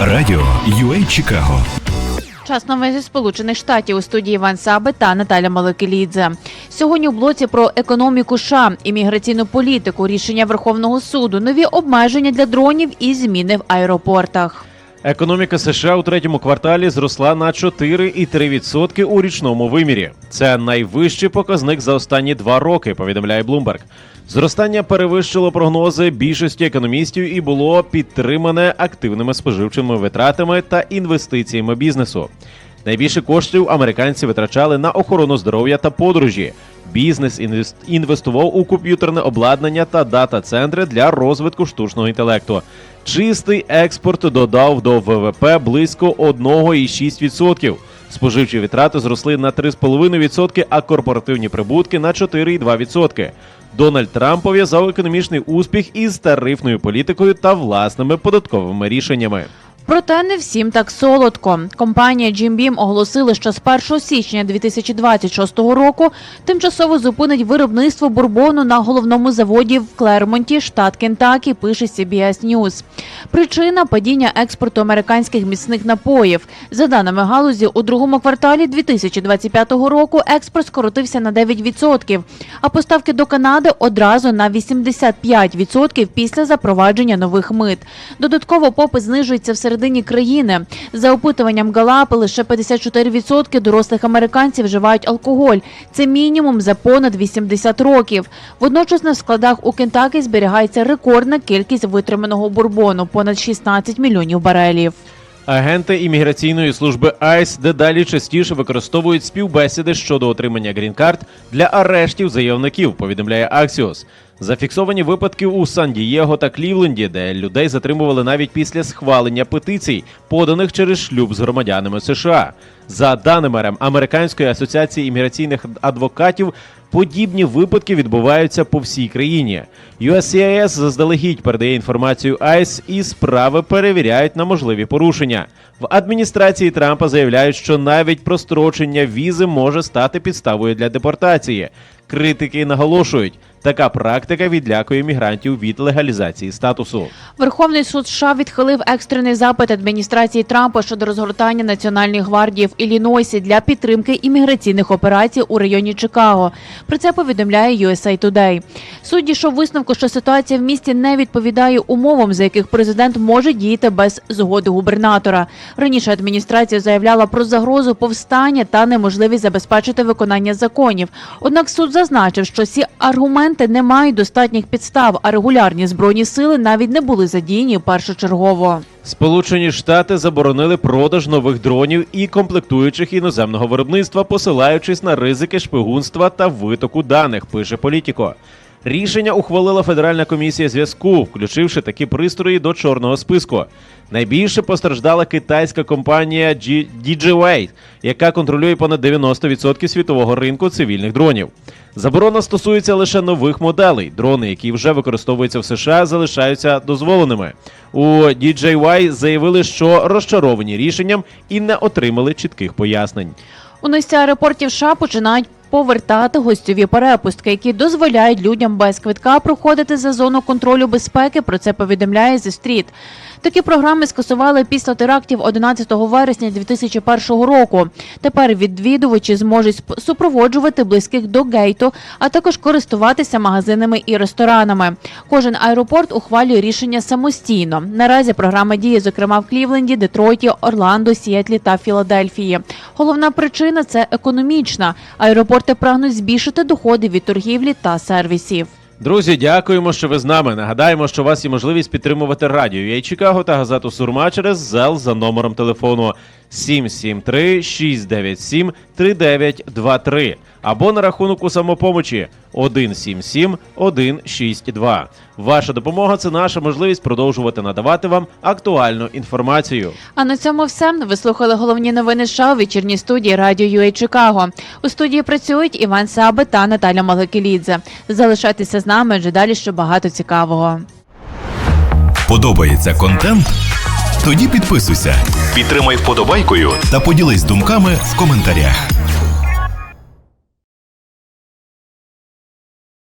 Радіо UA Чикаго. Час новин зі Сполучених Штатів у студії Іван Саби та Наталя Маликелідзе. Сьогодні у блоці про економіку США, імміграційну політику, рішення Верховного суду, нові обмеження для дронів і зміни в аеропортах. Економіка США у третьому кварталі зросла на 4,3% у річному вимірі. Це найвищий показник за останні два роки. Повідомляє Bloomberg. Зростання перевищило прогнози більшості економістів і було підтримане активними споживчими витратами та інвестиціями бізнесу. Найбільше коштів американці витрачали на охорону здоров'я та подорожі. Бізнес інвес- інвестував у комп'ютерне обладнання та дата-центри для розвитку штучного інтелекту. Чистий експорт додав до ВВП близько 1,6%. Споживчі витрати зросли на 3,5%, а корпоративні прибутки на 4,2%. Дональд Трамп пов'язав економічний успіх із тарифною політикою та власними податковими рішеннями. Проте не всім так солодко. Компанія Jim Beam оголосила, що з 1 січня 2026 року тимчасово зупинить виробництво бурбону на головному заводі в Клермонті, штат Кентакі, пише CBS News. Причина падіння експорту американських міцних напоїв. За даними галузі, у другому кварталі 2025 року експорт скоротився на 9%, а поставки до Канади одразу на 85% після запровадження нових мит. Додатково попит знижується всередині країни. За опитуванням Галапи лише 54% дорослих американців вживають алкоголь. Це мінімум за понад 80 років. Водночас на складах у Кентакі зберігається рекордна кількість витриманого бурбону понад 16 мільйонів барелів. Агенти імміграційної служби ICE дедалі частіше використовують співбесіди щодо отримання грін-карт для арештів заявників, повідомляє Axios. Зафіксовані випадки у Сан-Дієго та Клівленді, де людей затримували навіть після схвалення петицій, поданих через шлюб з громадянами США. За даними Американської асоціації імміграційних адвокатів, подібні випадки відбуваються по всій країні. USCIS заздалегідь передає інформацію ICE і справи перевіряють на можливі порушення. В адміністрації Трампа заявляють, що навіть прострочення візи може стати підставою для депортації. Критики наголошують, така практика відлякує мігрантів від легалізації статусу. Верховний суд США відхилив екстрений запит адміністрації Трампа щодо розгортання Національної гвардії в Іллінойсі для підтримки імміграційних операцій у районі Чикаго. Про це повідомляє USA Today. Суд дійшов висновку, що ситуація в місті не відповідає умовам, за яких президент може діяти без згоди губернатора. Раніше адміністрація заявляла про загрозу повстання та неможливість забезпечити виконання законів. Однак суд зазначив, що ці аргументи не мають достатніх підстав, а регулярні збройні сили навіть не були задіяні першочергово. Сполучені Штати заборонили продаж нових дронів і комплектуючих іноземного виробництва, посилаючись на ризики шпигунства та витоку даних, пише Політіко. Рішення ухвалила Федеральна комісія зв'язку, включивши такі пристрої до чорного списку. Найбільше постраждала китайська компанія DJI, яка контролює понад 90% світового ринку цивільних дронів. Заборона стосується лише нових моделей. Дрони, які вже використовуються в США, залишаються дозволеними. У DJY заявили, що розчаровані рішенням і не отримали чітких пояснень. У низці аеропортів США починають повертати гостьові перепустки, які дозволяють людям без квитка проходити за зону контролю безпеки. Про це повідомляє The Street. Такі програми скасували після терактів 11 вересня 2001 року. Тепер відвідувачі зможуть супроводжувати близьких до гейту, а також користуватися магазинами і ресторанами. Кожен аеропорт ухвалює рішення самостійно. Наразі програма діє, зокрема в Клівленді, Детройті, Орландо, Сіетлі та Філадельфії. Головна причина це економічна. Аеропорти прагнуть збільшити доходи від торгівлі та сервісів. Друзі, дякуємо, що ви з нами. Нагадаємо, що у вас є можливість підтримувати радіо «Ей Чикаго та газету Сурма через ЗЕЛ за номером телефону 773 697 3923 або на рахунок у самопомочі 177 162. Ваша допомога це наша можливість продовжувати надавати вам актуальну інформацію. А на цьому все. Ви слухали головні новини США у вечірній студії Радіо UA Чикаго. У студії працюють Іван Саби та Наталя Маликелідзе. Залишайтеся з нами, адже далі ще багато цікавого. Подобається контент? Тоді підписуйся, підтримай вподобайкою та поділись думками в коментарях.